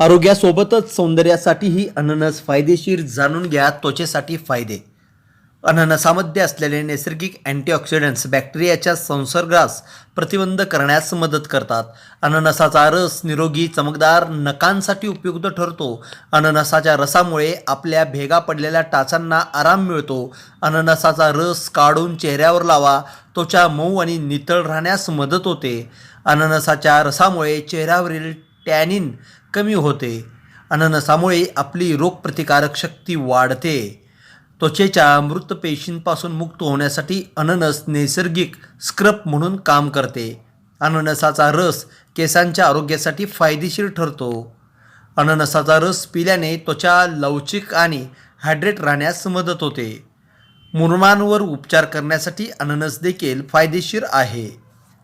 आरोग्यासोबतच सौंदर्यासाठीही अननस फायदेशीर जाणून घ्या त्वचेसाठी फायदे. अननसामध्ये असलेले नैसर्गिक अँटीऑक्सिडंट्स बॅक्टेरियाच्या संसर्गास प्रतिबंध करण्यास मदत करतात. अननसाचा रस निरोगी चमकदार नकांसाठी उपयुक्त ठरतो. अननसाच्या रसामुळे आपल्या भेगा पडलेल्या टाचांना आराम मिळतो. अननसाचा रस काढून चेहऱ्यावर लावा त्वचा मऊ आणि नितळ राहण्यास मदत होते. अननसाच्या रसामुळे चेहऱ्यावरील टॅनिन कमी होते. अननसामुळे आपली रोगप्रतिकारक शक्ती वाढते. त्वचेच्या मृत पेशींपासून मुक्त होण्यासाठी अननस नैसर्गिक स्क्रब म्हणून काम करते. अननसाचा रस केसांच्या आरोग्यासाठी फायदेशीर ठरतो. अननसाचा रस पिल्याने त्वचा लवचिक आणि हायड्रेट राहण्यास मदत होते. मुरमांवर उपचार करण्यासाठी अननस देखील फायदेशीर आहे.